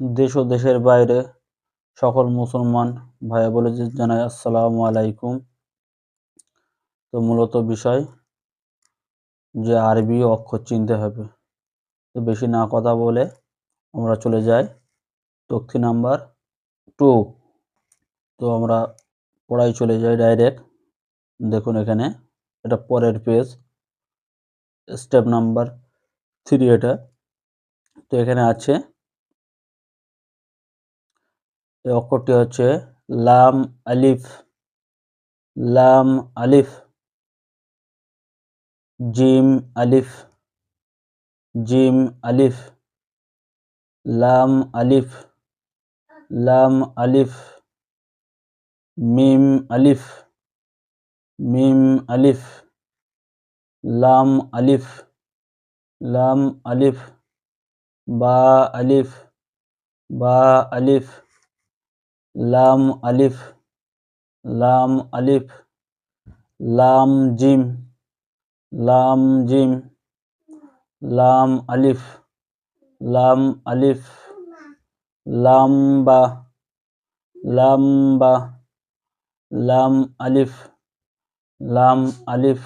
দেশ ও দেশের বাইরে সকল মুসলমান ভাইয়া বলে জানাই আসসালামু আলাইকুম। তো মূলত বিষয় যে আরবি অক্ষর চিনতে হবে। তো বেশি না কথা বলে আমরা চলে যাই। তথ্য নাম্বার টু। তো আমরা পড়াই চলে যাই ডাইরেক্ট। দেখুন এখানে এটা পরের পেজ। স্টেপ নাম্বার থ্রি এটা। তো এখানে আছে এই অক্ষরটি হচ্ছে লাম আলিফ লাম আলিফ, জিম আলিফ জিম আলিফ, লাম আলিফ লাম আলিফ, মিম আলিফ মিম আলিফ, লাম আলিফ লাম আলিফ, বা আলিফ বা আলিফ লাম আলিফ লাম আলিফ, লাম জিম লাম জিম, লাম আলিফ লাম আলিফ, লাম্বা লাম্বা, লাম আলিফ লাম আলিফ,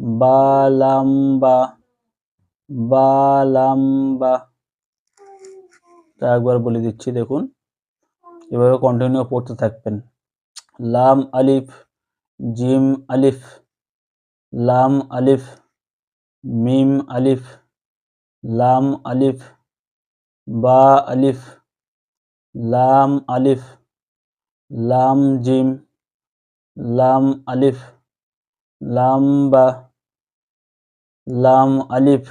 বা লাম্বা বা লাম্বা। তা একবার বলে দিচ্ছি দেখুন। এভাবে কন্টিনিউ পড়তে থাকবেন। লাম আলিফ, জিম আলিফ, লাম আলিফ, মিম আলিফ, লাম আলিফ, বা আলিফ, লাম আলিফ, লাম জিম, লাম আলিফ, লাম বা, লাম আলিফ,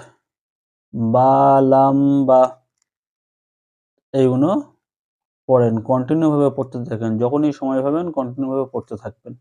বা লাম বা, এইগুলো পড়েন কন্টিনিউভাবে পড়তে থাকেন। যখনই সময় পাবেন কন্টিনিউভাবে পড়তে থাকবেন।